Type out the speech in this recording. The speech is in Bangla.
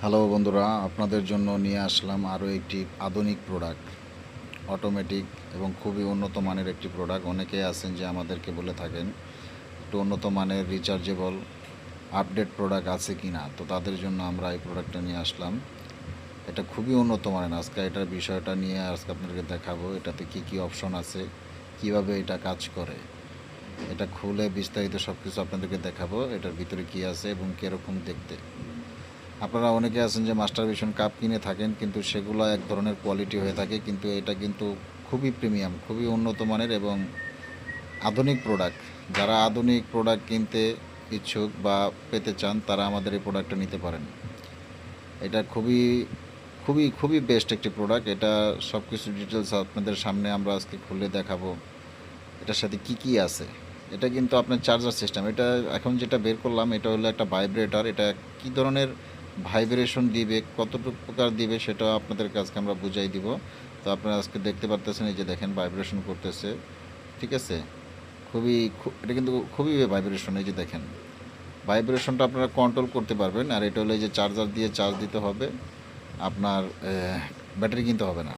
হ্যালো বন্ধুরা, আপনাদের জন্য নিয়ে আসলাম আরও একটি আধুনিক প্রোডাক্ট অটোমেটিক এবং খুবই উন্নত মানের একটি প্রোডাক্ট অনেকেই আছেন যে আমাদেরকে বলে থাকেন, একটু উন্নত মানের রিচার্জেবল আপডেট প্রোডাক্ট আছে কি না? তো তাদের জন্য আমরা এই প্রোডাক্টটা নিয়ে আসলাম। এটা খুবই উন্নত মানের। আজকে এটার বিষয়টা নিয়ে আজকে আপনাদেরকে দেখাবো, এটাতে কি কি অপশন আছে, কীভাবে এটা কাজ করে। এটা খুলে বিস্তারিত সব কিছু আপনাদেরকে দেখাবো, এটার ভিতরে কি আছে এবং কীরকম দেখতে। আপনারা অনেকে আছেন যে মাস্টার ভিশন কাপ কিনে থাকেন, কিন্তু সেগুলো এক ধরনের কোয়ালিটি হয়ে থাকে, কিন্তু এটা কিন্তু খুবই প্রিমিয়াম খুবই উন্নত মানের এবং আধুনিক প্রোডাক্ট যারা আধুনিক প্রোডাক্ট কিনতে ইচ্ছুক বা পেতে চান, তারা আমাদের এই প্রোডাক্টটা নিতে পারেন। এটা খুবই খুবই খুবই বেস্ট একটি প্রোডাক্ট এটা সব কিছু ডিটেলস আপনাদের সামনে আমরা আজকে খুলে দেখাবো। এটার সাথে কি কি আছে? এটা কিন্তু আপনার চার্জার সিস্টেম এটা এখন যেটা বের করলাম, এটা হলো একটা ভাইব্রেটার এটা কি ধরনের ভাইব্রেশন দিবে, কতটুকু প্রকার দিবে সেটা আপনাদের কাছকে আমরা বুঝাই দিব। তো আপনারা আজকে দেখতে পারতেছেন এই যে দেখেন ভাইব্রেশন করতেছে, ঠিক আছে? খুবই এটা কিন্তু খুবই ভাইব্রেশন এই যে দেখেন। ভাইব্রেশনটা আপনারা কন্ট্রোল করতে পারবেন, আর এটা হলে যে চার্জার দিয়ে চার্জ দিতে হবে, আপনার ব্যাটারি কিনতে হবে না।